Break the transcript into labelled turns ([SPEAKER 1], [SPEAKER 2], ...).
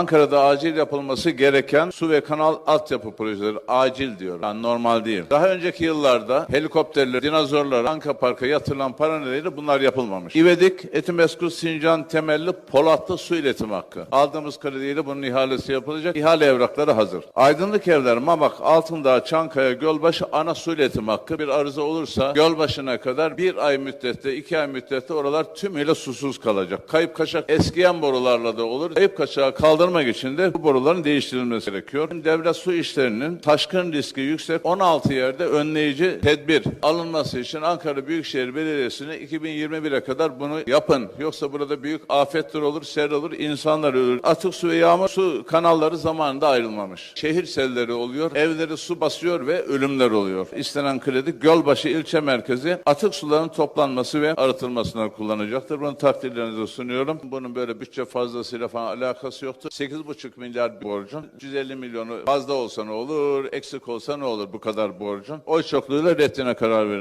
[SPEAKER 1] Ankara'da acil yapılması gereken su ve kanal altyapı projeleri acil diyor. Yani normal değil. Daha önceki yıllarda helikopterler, dinozorlar, Anka Park'a yatırılan para nedeniyle bunlar yapılmamış. İvedik, Etimesgut, Sincan temelli Polatlı su iletim hakkı. Aldığımız krediyle bunun ihalesi yapılacak. İhale evrakları hazır. Aydınlık Evler, Mamak, Altındağ, Çankaya, Gölbaşı ana su iletim hakkı. Bir arıza olursa Gölbaşı'na kadar bir ay müddette, iki ay müddette oralar tümüyle susuz kalacak. Kayıp kaçak eskiyen borularla da olur. Kayıp kaçağı kaldırmak için de bu boruların değiştirilmesi gerekiyor. Devlet su işlerinin taşkın riski yüksek 16 yerde önleyici tedbir alınması için Ankara Büyükşehir Belediyesi'ne 2021'e kadar bunu yapın. Yoksa burada büyük afetler olur, sel olur, insanlar ölür. Atık su ve yağmur su kanalları zamanında ayrılmamış. Şehir selleri oluyor, evleri su basıyor ve ölümler oluyor. İstenen kredi Gölbaşı ilçe merkezi atık suların toplanması ve arıtılmasına kullanacaktır. Bunu takdirlerinize sunuyorum. Bunun böyle bütçe fazlasıyla falan alakası yoktur. 8,5 milyar borcun 150 milyonu fazla olsa ne olur, eksik olsa ne olur bu kadar borcun. Oy çokluğuyla reddine karar verin.